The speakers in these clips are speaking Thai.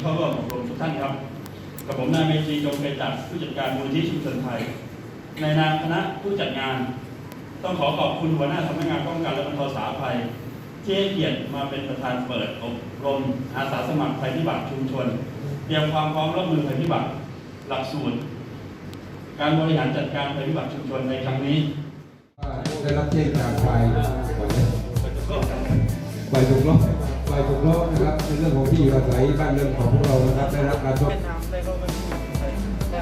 เข้าร่วมอบรมทุกท่านครับกับผมนายเมธีจงเกยจัดผู้จัดการมูลที่ชุมชนไทย ในนามคณะผู้จัดงาน ต้องขอขอบคุณหัวหน้าสำนักงานป้องกันและบรรเทาสาธารณภัยที่ให้เกียรติมาเป็นประธานเปิดอบรมอาสาสมัครภัยพิบัติชุมชน เตรียมความพร้อมรับมือภัยพิบัติหลักสูตร การบริหารจัดการภัยพิบัติชุมชนในครั้งนี้ได้รับแจ้งจากฝ่ายฝ่ายถูกลบ ฝ่ายถูกลบนะครับในเรื่องของที่อยู่อาศัยบ้านเรือนของพวกเรานะครับได้รับการทดเวียดนามได้ก็มันได้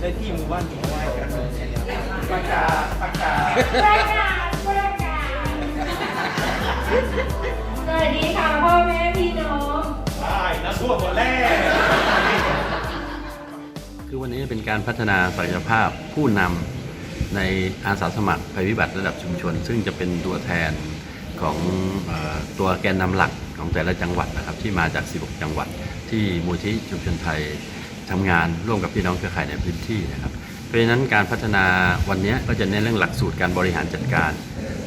ได้ที่หมู่บ้านหมู่บ้านกันประกาศประกาศประกาศประกาศสวัสดีค่ะพ่อแม่พี่น้องได้นะทั่วหมดแล้วคือวันนี้เป็นการพัฒนาศักยภาพผู้นำในอาสาสมัครภัยพิบัติระดับชุมชน ซึ่งจะเป็นตัวแทน ของตัวแกนนำหลักของแต่ละจังหวัดนะครับที่มาจาก 16 จังหวัด ที่มูลที่ชุมชนไทยทำงานร่วมกับพี่น้องเครือข่ายในพื้นที่นะครับ เพราะฉะนั้นการพัฒนาวันนี้ก็จะเน้นเรื่องหลักสูตรการบริหารจัดการ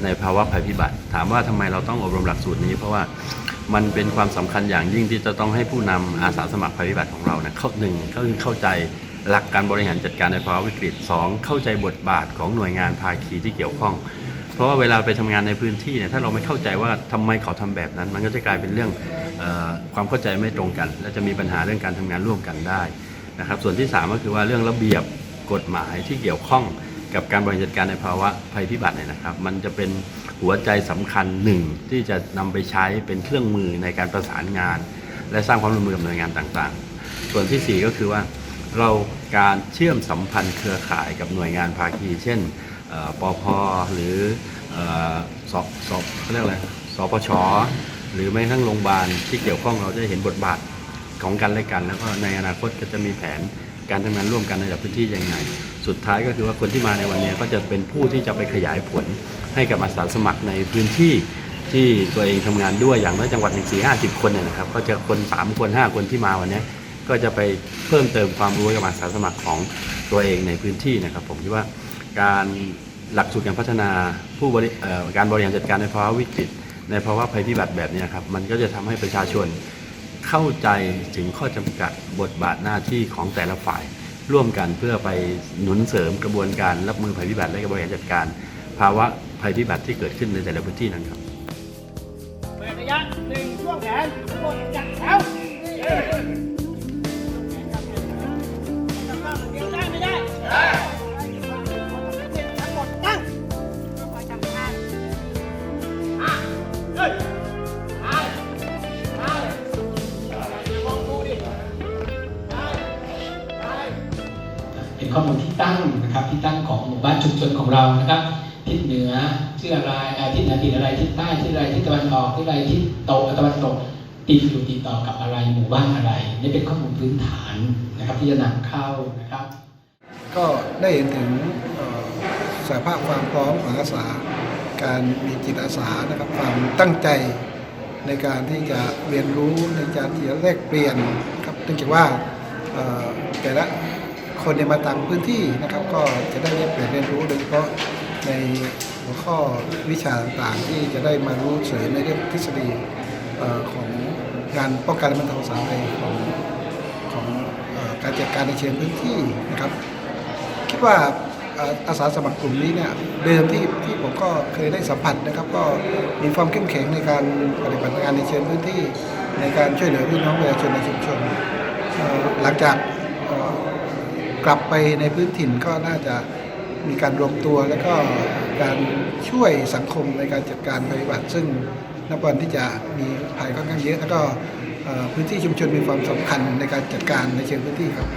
ในภาวะภัยพิบัติ ถามว่าทำไมเราต้องอบรมหลักสูตรนี้ เพราะว่ามันเป็นความสำคัญอย่างยิ่งที่จะต้องให้ผู้นำอาสาสมัครภัยพิบัติของเราเนี่ยเข้าหนึ่งเขาเข้าใจหลักการบริหารจัดการในภาวะวิกฤตสองเข้าใจบทบาทของหน่วยงานภาคีที่เกี่ยวข้อง ราะว่าเวลาไปทำงานในพื้นที่เนี่ยถ้าเราไม่เข้าใจว่าทำไมเขาทำแบบนั้น มันก็จะกลายเป็นเรื่องออความเข้าใจไม่ตรงกัน และจะมีปัญหาเรื่องการทำงานร่วมกันได้นะครับ ส่วนที่สามก็คือว่าเรื่องระเบียบกฎหมายที่เกี่ยวข้องกับการบริหารจัดการในภาวะภัยพิบัติเนี่ยนะครับ มันจะเป็นหัวใจสำคัญหนึ่งที่จะนำไปใช้เป็นเครื่องมือในการประสานงาน และสร้างความร่วมมือกับหน่วยงานต่างๆ ส่วนที่สี่ก็คือว่าเราการเชื่อมสัมพันธ์เครือข่ายกับหน่วยงานภาคี เช่น เอ่อปพหรือเอ่อสสเขาเรียกอะไรสปชหรือแม้กระทั่งโรงพยาบาลที่เกี่ยวข้องเราจะเห็นบทบาทของกันและกัน แล้วก็ในอนาคตก็จะมีแผนการทำงานร่วมกันในระดับพื้นที่ยังไง สุดท้ายก็คือว่าคนที่มาในวันนี้ก็จะเป็นผู้ที่จะไปขยายผลให้กับอาสาสมัครในพื้นที่ที่ตัวเองทำงานด้วยอย่างน้อยจังหวัดหนึ่งสี่ห้าสิบคนเนี่ยนะครับ ก็จะคนสามคนห้าคนที่มาวันนี้ก็จะไปเพิ่มเติมความรู้กับอาสาสมัครของตัวเองในพื้นที่นะครับ ผมคิดว่าการ หลักสูตรการพัฒนาผู้บริการบริหารจัดการในภาวะวิกฤต ในภาวะภัยพิบัติแบบนี้ครับมันก็จะทำให้ประชาชนเข้าใจถึงข้อจำกัดบทบาทหน้าที่ของแต่ละฝ่าย ร่วมกันเพื่อไปหนุนเสริมกระบวนการรับมือภัยพิบัติและบริหารจัดการ ภาวะภัยพิบัติที่เกิดขึ้นในแต่ละพื้นที่นั้นครับเปิดระยะหนึ่งช่วงแขนทั้งหมดจัดแถว ข้อมูลที่ตั้งนะครับที่ตั้งของหมู่บ้านชุมชนของเรานะครับทิศเหนือชื่ออะไรทิศเหนือติดอะไรทิศใต้ทิศอะไรทิศตะวันออกทิศอะไรทิศตกตะวันตกติดอยู่ติดต่อกับอะไรหมู่บ้านอะไร นี่เป็นข้อมูลพื้นฐานนะครับที่จะนำเข้านะครับ ก็ได้เห็นถึงสภาพความพร้อมของอาสา การมีจิตอาสานะครับความตั้งใจในการที่จะเรียนรู้ในการที่จะแลกเปลี่ยนครับเนื่องจากว่าเออแต่ละ คนในยมาต่างพื้นที่นะครับ ก็จะได้แลกเปลี่ยนเรียนรู้โดยเฉพาะในหัวข้อวิชาต่างๆ ที่จะได้มารู้เสริมในเรื่องทฤษฎีของการป้องกันและบรรเทาสาธารณภัยของของการจัดการในเชิงพื้นที่นะครับ คิดว่าอาสาสมัครกลุ่มนี้เนี่ยเดิมที่ที่ผมก็เคยได้สัมผัสนะครับ ก็มีความเข้มแข็งในการปฏิบัติงานในเชิงพื้นที่ ในการช่วยเหลือพี่น้องประชาชนในชุมชนหลังจาก กลับไปในพื้นถิ่นก็น่าจะมีการรวมตัวแล้วก็การช่วยสังคมในการจัดการปฏิบัติ ซึ่งนับวันที่จะมีภัยค่อนข้างเยอะ แล้วก็พื้นที่ชุมชนมีความสำคัญในการจัดการในเชิงพื้นที่ครับ